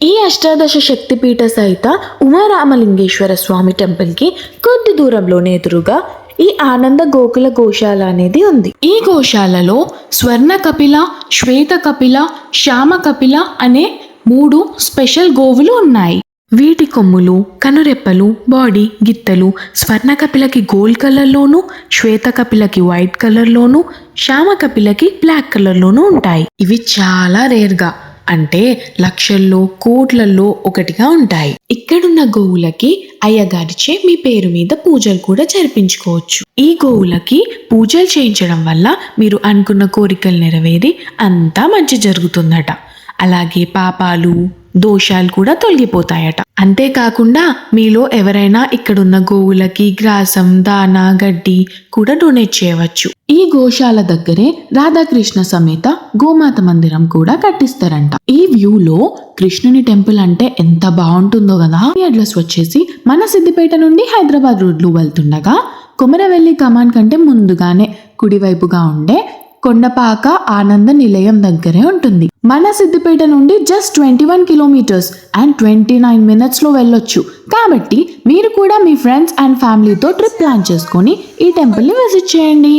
ఈ అష్టాదశ శక్తిపీఠ సహిత ఉమారామలింగేశ్వర స్వామి టెంపుల్కి కొద్ది దూరంలోనే ఎదురుగా ఈ ఆనంద గోకుల గోశాల అనేది ఉంది. ఈ గోశాలలో స్వర్ణ కపిల శ్వేత కపిల శ్యామ కపిల అనే మూడు స్పెషల్ గోవులు ఉన్నాయి. వీటి కొమ్ములు కనురెప్పలు బాడీ గిత్తలు స్వర్ణ కపిలకి గోల్డ్ కలర్లోను శ్వేత కపిలకి వైట్ కలర్లోను శ్యామ కపిలకి బ్లాక్ కలర్లోనూ ఉంటాయి. ఇవి చాలా రేర్గా అంటే లక్షల్లో కోట్లల్లో ఒకటిగా ఉంటాయి. ఇక్కడున్న గోవులకి అయ్యగారిచే మీ పేరు మీద పూజలు కూడా జరిపించుకోవచ్చు. ఈ గోవులకి పూజలు చేయించడం వల్ల మీరు అనుకున్న కోరికలు నెరవేరి అంతా మంచి జరుగుతుందట. అలాగే పాపాలు దోషాలు కూడా తొలగిపోతాయట. అంతేకాకుండా మీలో ఎవరైనా ఇక్కడున్న గోవులకి గ్రాసం దాన గడ్డి కూడా డొనేట్ చేయవచ్చు. ఈ గోశాల దగ్గరే రాధాకృష్ణ సమేత గోమాత మందిరం కూడా కట్టిస్తారంట. ఈ వ్యూలో కృష్ణుని టెంపుల్ అంటే ఎంత బాగుంటుందో కదా? ఈ అడ్రస్ వచ్చేసి మన సిద్దిపేట నుండి హైదరాబాద్ రోడ్లు వెళ్తుండగా కొమరవెల్లి కమాన్ కంటే ముందుగానే కుడివైపుగా ఉండే కొండపాక ఆనంద నిలయం దగ్గరే ఉంటుంది. మన సిద్దిపేట నుండి just twenty one kilometres and twenty nine మినిట్స్లో వెళ్ళొచ్చు. కాబట్టి మీరు కూడా మీ ఫ్రెండ్స్ అండ్ ఫ్యామిలీతో ట్రిప్ ప్లాన్ చేసుకొని ఈ టెంపుల్ని విజిట్ చేయండి.